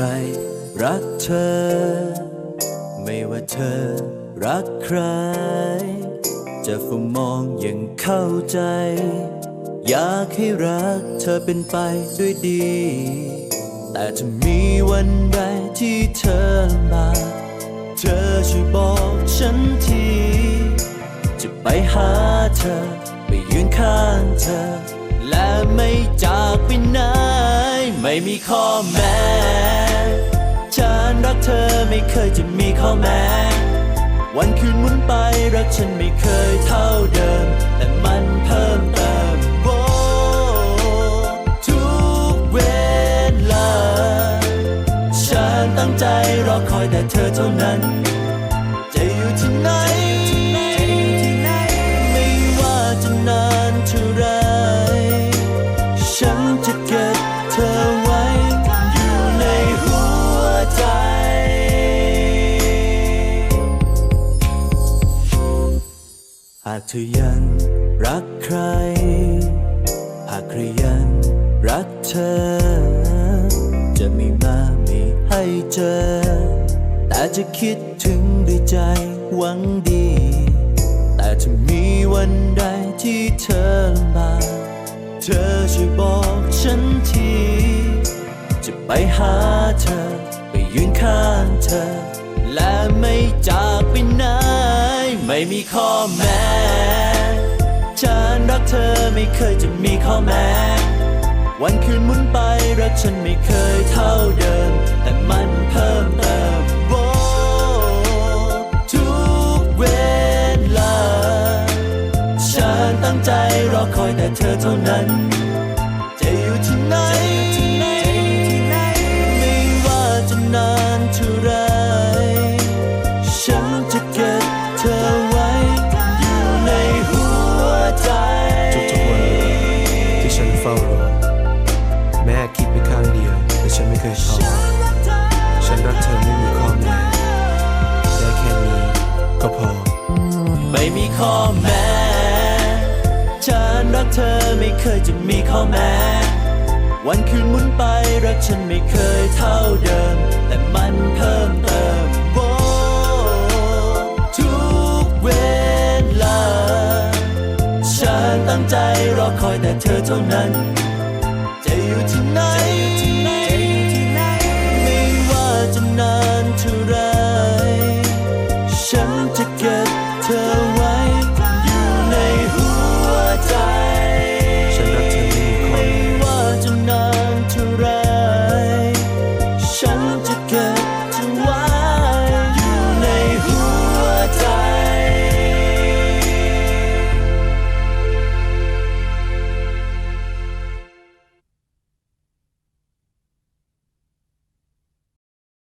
รรักเธอ ไม่ว่าเธอรักใคร จะฝ้ามองยังเข้าใจ อยากให้รักเธอเป็นไปด้วยดี แต่จะมีวันใดที่เธอลำบากเธอช่วยบอกฉันที จะไปหาเธอ ไปยืนข้างเธอ และไม่จากไปไหนไม่มีข้อแม้ เธอไม่เคยจะมีข้อแม้ วันคืนหมุนไปรักฉันไม่เคยเท่าเดิม แต่มันเพิ่มเติมโอ้ทุกเวลา ฉันตั้งใจรอคอยแต่เธอเท่านั้น เธอยังรักใคร หากใครยังรักเธอ จะไม่มาไม่ให้เจอ แต่จะคิดถึงด้วยใจหวังดี แต่ถ้ามีวันใดที่เธอลำบากเธอช่วยบอกฉันที จะไปหาเธอ ไปยืนข้างเธอ และไม่จากไปไหน ไม่มีข้อแม้ ฉันรักเธอไม่เคยจะมีข้อแม้ วันคืนหมุนไปรักฉันไม่เคยเท่าเดิม แต่มันเพิ่มเติมโอ้ทุกเวลา ฉันตั้งใจรอคอยแต่เธอเท่านั้น ข้อแม้ ฉันรักเธอไม่เคยจะมีข้อแม้ วันคืนหมุนไปรักฉันไม่เคยเท่าเดิม แต่มันเพิ่มเติมโวทุกเวลา ฉันตั้งใจรอคอยแต่เธอเท่านั้น จะอยู่ที่ไหนไม่ว่าจะนานเท่าไรฉันจะเก็บ